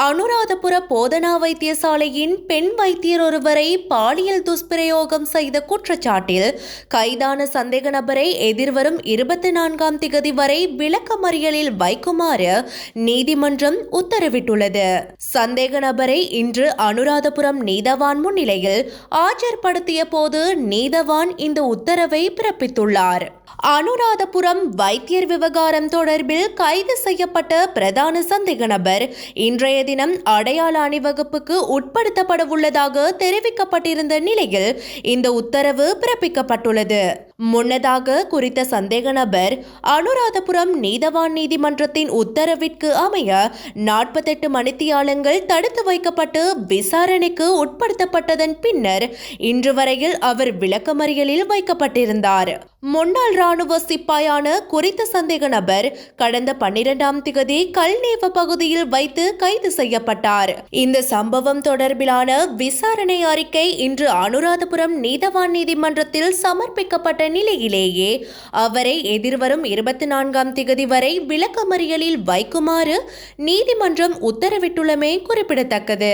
அனுராதபுர போதனா வைத்தியசாலையின் பெண் வைத்தியர் ஒருவரை பாலியல் துஷ்பிரயோகம் செய்த குற்றச்சாட்டில் கைதான சந்தேக நபரை எதிர்வரும் இருபத்தி நான்காம் திகதி வரை விளக்கமறியலில் வைக்குமாறு நீதிமன்றம் உத்தரவிட்டுள்ளது. சந்தேக நபரை இன்று அனுராதபுரம் நீதவான் முன்னிலையில் ஆஜர்படுத்திய போது நீதவான் இந்த உத்தரவை பிறப்பித்துள்ளார். அனுராதபுரம் வைத்தியர் விவகாரம் தொடர்பில் கைது செய்யப்பட்ட பிரதான சந்தேக நபர். இன்றைய தினம் அடையாள அணிவகுப்புக்கு உட்படுத்தப்படவுள்ளதாக தெரிவிக்கப்பட்டிருந்த நிலையில் இந்த உத்தரவு பிறப்பிக்கப்பட்டுள்ளது. முன்னதாக குறித்த சந்தேக நபர் அனுராதபுரம் நீதவான் நீதிமன்றத்தின் உத்தரவிற்கு அமைய நாற்பத்தெட்டு மணித்தியாலங்கள் தடுத்து வைக்கப்பட்டு விசாரணைக்கு உட்படுத்தப்பட்டதன் பின்னர் இன்று வரையில் அவர் விளக்கமறியலில் வைக்கப்பட்டிருந்தார். முன்னாள் ராணுவ சிப்பாயான குறித்த சந்தேக நபர் கடந்த பன்னிரெண்டாம் திகதி கல்நேவ பகுதியில் வைத்து கைது செய்யப்பட்டார். இந்த சம்பவம் தொடர்பிலான விசாரணை அறிக்கை இன்று அனுராதபுரம் நீதவான் நீதிமன்றத்தில் சமர்ப்பிக்கப்பட்ட நிலையிலேயே அவரை எதிர்வரும் இருபத்தி நான்காம் திகதி வரை விளக்கமறியலில் வைக்குமாறு நீதிமன்றம் உத்தரவிட்டுள்ளமை குறிப்பிடத்தக்கது.